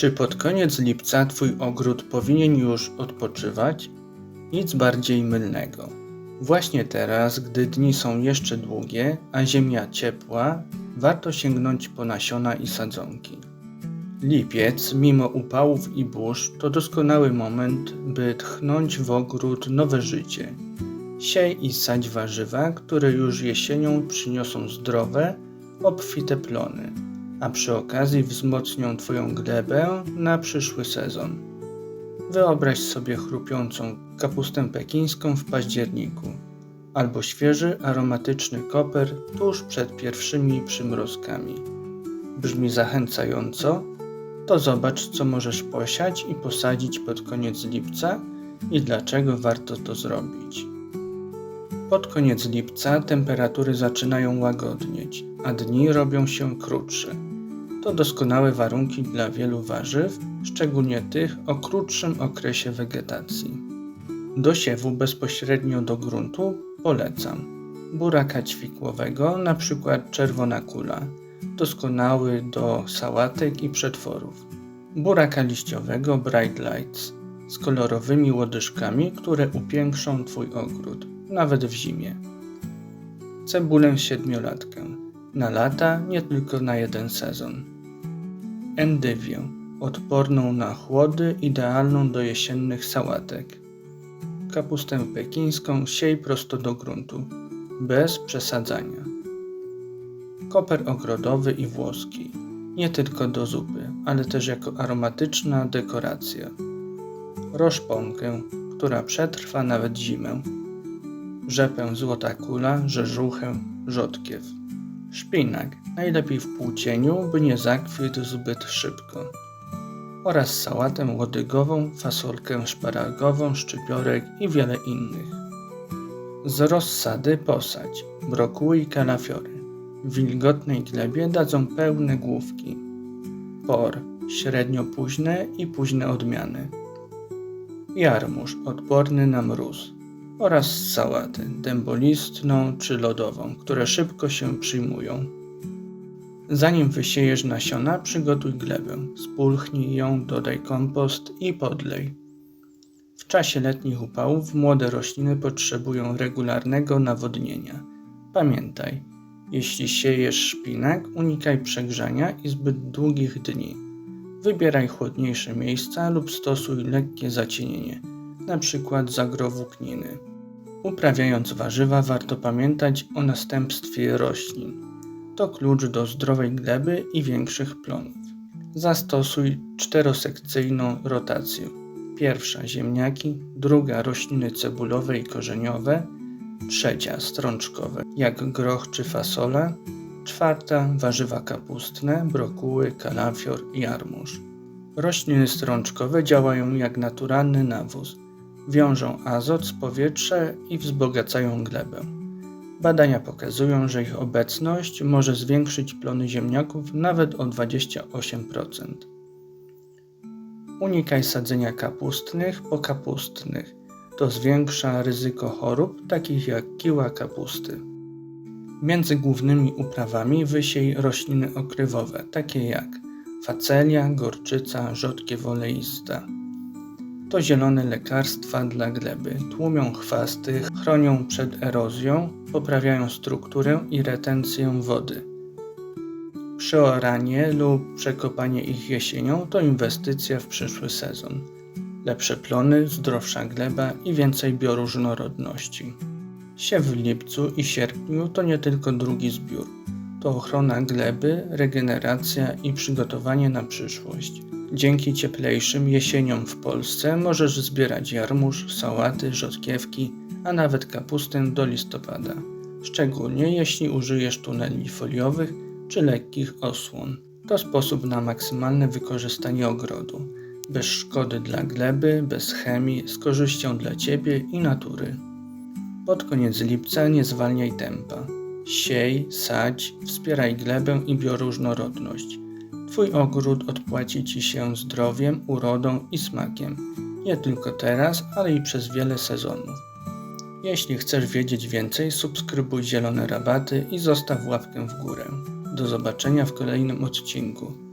Czy pod koniec lipca Twój ogród powinien już odpoczywać? Nic bardziej mylnego. Właśnie teraz, gdy dni są jeszcze długie, a ziemia ciepła, warto sięgnąć po nasiona i sadzonki. Lipiec, mimo upałów i burz, to doskonały moment, by tchnąć w ogród nowe życie. Siej i sadź warzywa, które już jesienią przyniosą zdrowe, obfite plony, a przy okazji wzmocnią Twoją glebę na przyszły sezon. Wyobraź sobie chrupiącą kapustę pekińską w październiku, albo świeży, aromatyczny koper tuż przed pierwszymi przymrozkami. Brzmi zachęcająco? To zobacz, co możesz posiać i posadzić pod koniec lipca i dlaczego warto to zrobić. Pod koniec lipca temperatury zaczynają łagodnieć, a dni robią się krótsze. To doskonałe warunki dla wielu warzyw, szczególnie tych o krótszym okresie wegetacji. Do siewu bezpośrednio do gruntu polecam buraka ćwikłowego, np. czerwona kula, doskonały do sałatek i przetworów. Buraka liściowego Bright Lights z kolorowymi łodyżkami, które upiększą Twój ogród, nawet w zimie. Cebulę siedmiolatkę. Na lata, nie tylko na jeden sezon. Endywię. Odporną na chłody, idealną do jesiennych sałatek. Kapustę pekińską siej prosto do gruntu, bez przesadzania. Koper ogrodowy i włoski. Nie tylko do zupy, ale też jako aromatyczna dekoracja. Roszponkę, która przetrwa nawet zimę. Rzepę złota kula, rzeżuchę, rzodkiew. Szpinak, najlepiej w półcieniu, by nie zakwitł zbyt szybko. Oraz sałatę łodygową, fasolkę szparagową, szczypiorek i wiele innych. Z rozsady posadź brokuły i kalafiory. W wilgotnej glebie dadzą pełne główki. Por, średnio późne i późne odmiany. Jarmuż, odporny na mróz. Oraz sałaty, dębolistną czy lodową, które szybko się przyjmują. Zanim wysiejesz nasiona, przygotuj glebę, spulchnij ją, dodaj kompost i podlej. W czasie letnich upałów młode rośliny potrzebują regularnego nawodnienia. Pamiętaj, jeśli siejesz szpinak, unikaj przegrzania i zbyt długich dni. Wybieraj chłodniejsze miejsca lub stosuj lekkie zacienienie, np. zagrowłókniny. Uprawiając warzywa warto pamiętać o następstwie roślin. To klucz do zdrowej gleby i większych plonów. Zastosuj czterosekcyjną rotację. Pierwsza ziemniaki, druga rośliny cebulowe i korzeniowe, trzecia strączkowe, jak groch czy fasola, czwarta warzywa kapustne, brokuły, kalafior i jarmuż. Rośliny strączkowe działają jak naturalny nawóz. Wiążą azot z powietrza i wzbogacają glebę. Badania pokazują, że ich obecność może zwiększyć plony ziemniaków nawet o 28%. Unikaj sadzenia kapustnych po kapustnych. To zwiększa ryzyko chorób takich jak kiła kapusty. Między głównymi uprawami wysiej rośliny okrywowe, takie jak facelia, gorczyca, rzodkiew oleista. To zielone lekarstwa dla gleby. Tłumią chwasty, chronią przed erozją, poprawiają strukturę i retencję wody. Przeoranie lub przekopanie ich jesienią to inwestycja w przyszły sezon. Lepsze plony, zdrowsza gleba i więcej bioróżnorodności. Siew w lipcu i sierpniu to nie tylko drugi zbiór. To ochrona gleby, regeneracja i przygotowanie na przyszłość. Dzięki cieplejszym jesieniom w Polsce możesz zbierać jarmuż, sałaty, rzodkiewki, a nawet kapustę do listopada. Szczególnie jeśli użyjesz tuneli foliowych czy lekkich osłon. To sposób na maksymalne wykorzystanie ogrodu. Bez szkody dla gleby, bez chemii, z korzyścią dla Ciebie i natury. Pod koniec lipca nie zwalniaj tempa. Siej, sadź, wspieraj glebę i bioróżnorodność. Twój ogród odpłaci Ci się zdrowiem, urodą i smakiem. Nie tylko teraz, ale i przez wiele sezonów. Jeśli chcesz wiedzieć więcej, subskrybuj Zielone Rabaty i zostaw łapkę w górę. Do zobaczenia w kolejnym odcinku.